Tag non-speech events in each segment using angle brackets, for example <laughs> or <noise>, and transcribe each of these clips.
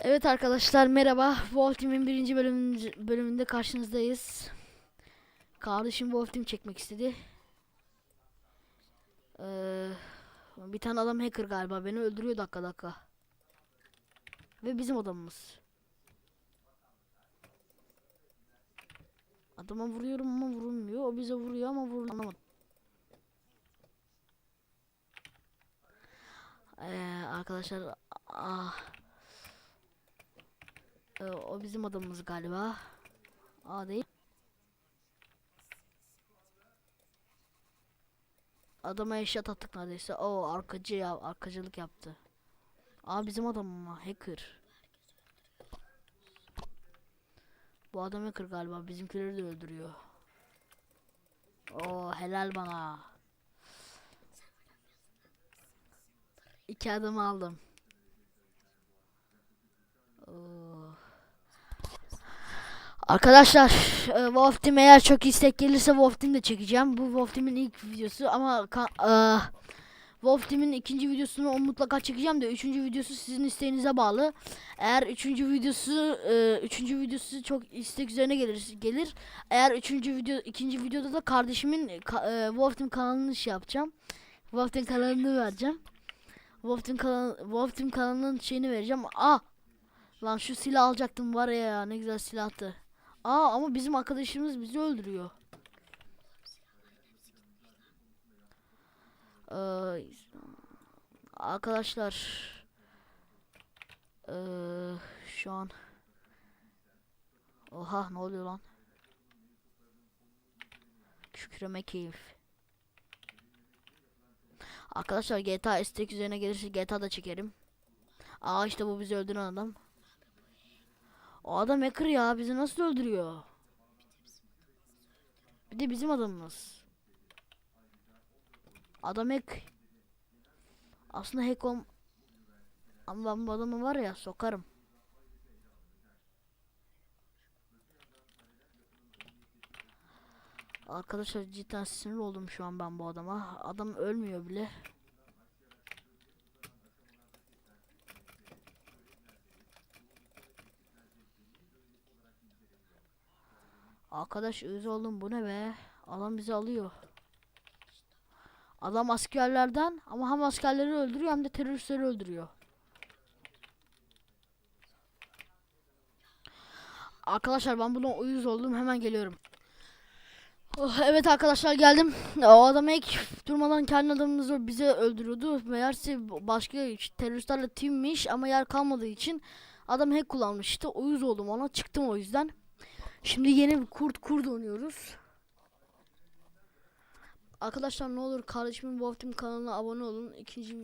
Evet arkadaşlar merhaba. Wolf Team'in birinci bölümünde, bölümünde karşınızdayız. Kardeşim Wolf Team çekmek istedi. Ee, bir tane adam hacker galiba beni öldürüyor dakika dakika. Ve bizim adamımız. Adama vuruyorum ama vurulmuyor. O bize vuruyor ama. Anlamadım. Ee, arkadaşlar ah. Ee, o bizim adamımız galiba. Aa değil. Adama eşyat attık neredeyse. O arkacı ya arkacılık yaptı. Aa bizim adam mı? Hacker. Bu adam hacker galiba. Bizimkileri de öldürüyor. Oo helal bana. İki adım aldım. Arkadaşlar e, Wolf Team eğer çok istek gelirse Wolf Team de çekeceğim. Bu Wolf Team'in ilk videosu ama e, Wolf Team'in ikinci videosunu o mutlaka çekeceğim de üçüncü videosu sizin isteğinize bağlı. Eğer üçüncü videosu e, üçüncü videosu çok istek üzerine gelir gelir. Eğer üçüncü video ikinci videoda da kardeşimin ka- e, Wolf Team kanalını şey yapacağım. Wolf Team kanalını vereceğim. Wolf Team kanal Wolf Team kanalının şeyini vereceğim. Ah Lan şu silah alacaktım var ya ne güzel silahtı. Aa ama bizim arkadaşımız bizi öldürüyor. Ee, arkadaşlar ee, şu an Oha ne oluyor lan? Kükreme keyif. Arkadaşlar GTA istek üzerine gelirse GTA da çekerim. Aa işte bu bizi öldüren adam. O adam hacker ya bizi nasıl öldürüyor? Bir de bizim adamımız. Adam hack. Aslında hack ol... Ama ben bu adamı var ya sokarım. Arkadaşlar cidden sinir oldum şu an ben bu adama. Adam ölmüyor bile. Arkadaş öz oldum bu ne be? Adam bizi alıyor. Adam askerlerden ama hem askerleri öldürüyor hem de teröristleri öldürüyor. Arkadaşlar ben buna uyuz oldum hemen geliyorum. Oh, evet arkadaşlar geldim. O adam ilk durmadan kendi adamımızı bize öldürüyordu. Meğerse başka teröristlerle teammiş ama yer kalmadığı için adam hack kullanmıştı. Uyuz oldum ona çıktım o yüzden. Şimdi yeni bir kurt kurt oynuyoruz. Arkadaşlar ne olur kardeşimin Wolf Team kanalına abone olun. İkinci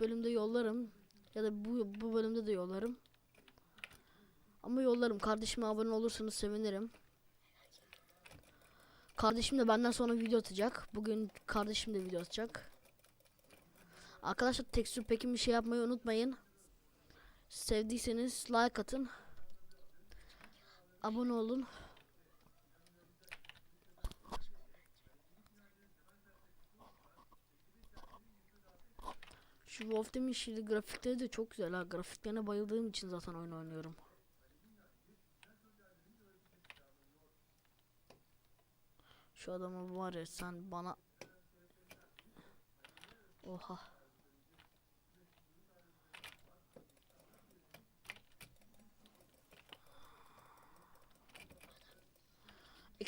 bölümde yollarım. Ya da bu, bu bölümde de yollarım. Ama yollarım. Kardeşime abone olursanız sevinirim. Kardeşim de benden sonra video atacak. Bugün kardeşim de video atacak. Arkadaşlar tekstür peki bir şey yapmayı unutmayın. Sevdiyseniz like atın. Abone olun. Şu Wolf Team'in şimdi grafikleri de çok güzel ha. Grafiklerine bayıldığım için zaten oyun oynuyorum. Şu adamı var ya sen bana Oha.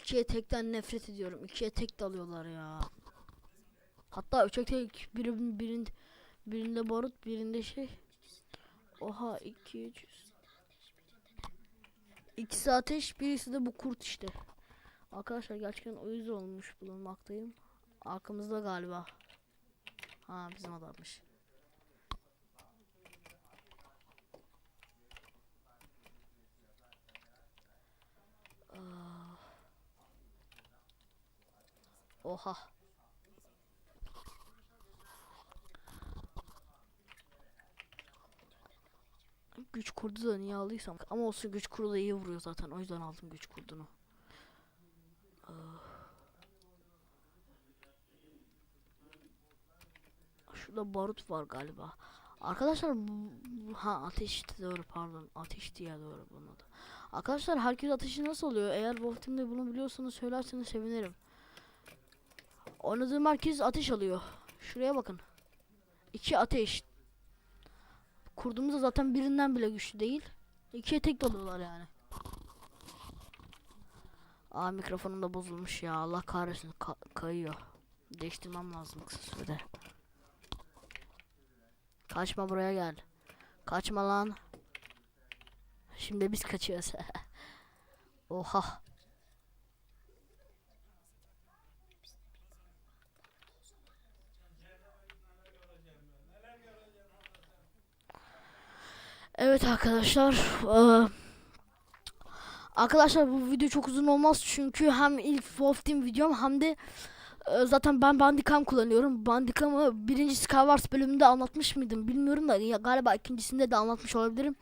İkiye tekten nefret ediyorum. İkiye tek dalıyorlar ya. Hatta üçe tek biri birin, birinde barut birinde şey. Oha 2 3 İkisi ateş birisi de bu kurt işte. Arkadaşlar gerçekten uyuz olmuş bulunmaktayım. Arkamızda galiba. Ha bizim adammış. Ah. Oha. Güç kurdu da niye aldıysam ama olsun güç kurdu da iyi vuruyor zaten o yüzden aldım güç kurdunu. Ah. Şurada barut var galiba. Arkadaşlar ha ateş doğru pardon ateş diye doğru bunun adı. Arkadaşlar herkes ateşi nasıl oluyor? Eğer Wolf Team'de bunu biliyorsanız söylerseniz sevinirim. Oynadığım herkes ateş alıyor. Şuraya bakın. İki ateş. Kurduğumuzda zaten birinden bile güçlü değil. İkiye tek dalıyorlar yani. Aa mikrofonum da bozulmuş ya. Allah kahretsin ka- kayıyor. Değiştirmem lazım kısa sürede. Kaçma buraya gel. Kaçma lan. Şimdi biz kaçıyoruz. <laughs> Oha. Evet arkadaşlar. eee, arkadaşlar bu video çok uzun olmaz çünkü hem ilk Wolf Team videom hem de e, zaten ben Bandicam kullanıyorum. Bandicam'ı birinci Skywars bölümünde anlatmış mıydım bilmiyorum da ya, galiba ikincisinde de anlatmış olabilirim.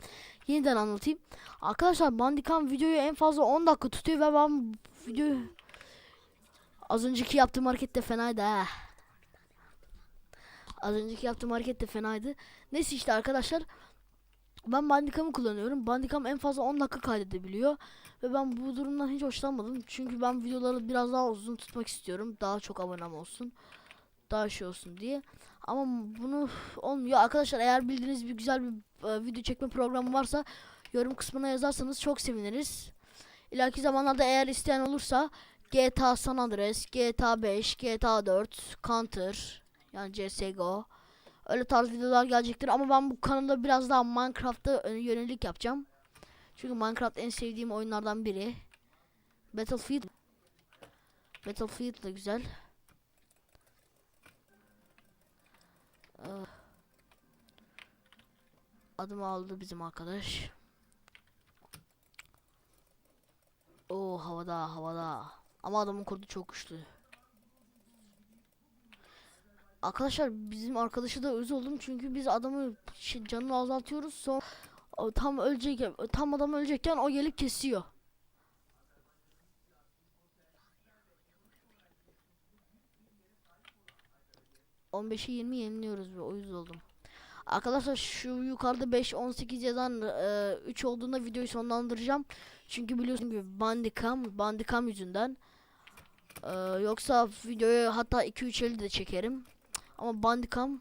Yeniden anlatayım. Arkadaşlar Bandicam videoyu en fazla 10 dakika tutuyor ve ben videoyu az önceki yaptığım hareket de fenaydı ha. Az önceki yaptığım hareket de fenaydı. Neyse işte arkadaşlar ben Bandicam'ı kullanıyorum. Bandicam en fazla 10 dakika kaydedebiliyor. Ve ben bu durumdan hiç hoşlanmadım. Çünkü ben videoları biraz daha uzun tutmak istiyorum. Daha çok abonem olsun. Daha şey olsun diye. Ama bunu olmuyor. Arkadaşlar eğer bildiğiniz bir güzel bir e, video çekme programı varsa yorum kısmına yazarsanız çok seviniriz. İleriki zamanlarda eğer isteyen olursa GTA San Andreas, GTA 5, GTA 4, Counter yani CSGO öyle tarz videolar gelecektir ama ben bu kanalda biraz daha Minecraft'a yönelik yapacağım. Çünkü Minecraft en sevdiğim oyunlardan biri. Battlefield Battlefield de güzel. Ee, Adımı aldı bizim arkadaş. O havada havada. Ama adamın kurdu çok güçlü. Arkadaşlar bizim arkadaşı da öz oldum çünkü biz adamı şey, canını azaltıyoruz sonra o tam ölecek tam adam ölecekken o gelip kesiyor. ...15'e 20 yeniliyoruz ve o oldum. Arkadaşlar şu yukarıda 5 18 yazan 3 olduğunda videoyu sonlandıracağım. Çünkü biliyorsun gibi Bandicam, Bandicam yüzünden. E, yoksa videoyu hatta 2 3 de çekerim. Ama Bandicam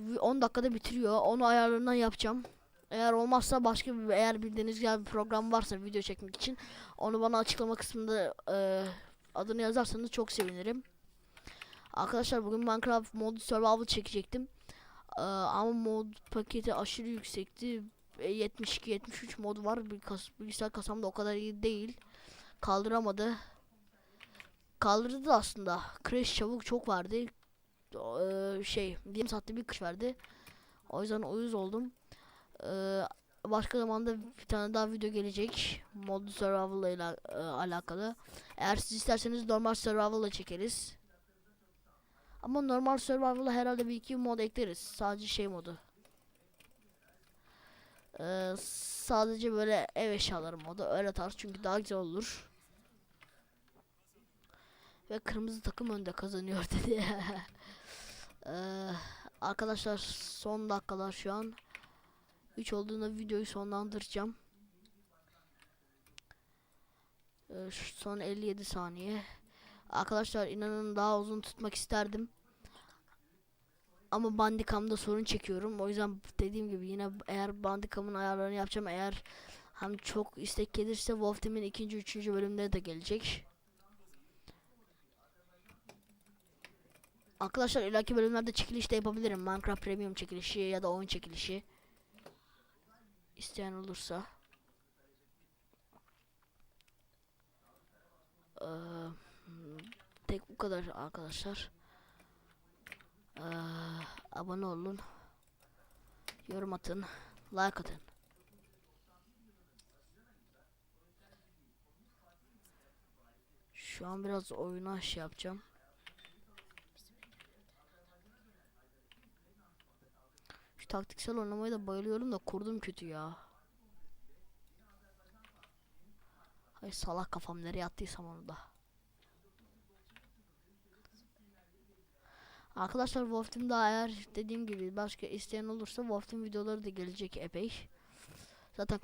vi- 10 dakikada bitiriyor. Onu ayarlarından yapacağım. Eğer olmazsa başka bir eğer bildiğiniz güzel bir program varsa video çekmek için onu bana açıklama kısmında e, adını yazarsanız çok sevinirim. Arkadaşlar bugün Minecraft mod survival çekecektim. Ee, ama mod paketi aşırı yüksekti. E, 72 73 mod var. Bir kas, bilgisayar kasamda o kadar iyi değil. Kaldıramadı. Kaldırdı da aslında. Crash çabuk çok vardı. Ee, şey, bir saatte bir kış verdi. O yüzden uyuz oldum. Ee, başka zamanda bir tane daha video gelecek. Mod survival ile e, alakalı. Eğer siz isterseniz normal survival ile çekeriz. Ama normal survival'a herhalde bir iki mod ekleriz. Sadece şey modu. Ee, sadece böyle ev eşyaları modu öyle tarz çünkü daha güzel olur. Ve kırmızı takım önde kazanıyor <laughs> dedi. Ee, arkadaşlar son dakikalar şu an. 3 olduğunda videoyu sonlandıracağım. Ee, son 57 saniye. Arkadaşlar inanın daha uzun tutmak isterdim. Ama Bandicam'da sorun çekiyorum. O yüzden dediğim gibi yine eğer Bandicam'ın ayarlarını yapacağım. Eğer hem çok istek gelirse Wolf Team'in ikinci, üçüncü bölümleri de gelecek. Arkadaşlar ileriki bölümlerde çekiliş de yapabilirim. Minecraft Premium çekilişi ya da oyun çekilişi. İsteyen olursa. Eee tek bu kadar arkadaşlar. Ee, abone olun. Yorum atın. Like atın. Şu an biraz oyuna şey yapacağım. Şu taktiksel oynamaya da bayılıyorum da kurdum kötü ya. Hay salak kafam nereye attıysam onu da. Arkadaşlar Wolf Team'de eğer dediğim gibi başka isteyen olursa Wolf Team videoları da gelecek epey. Zaten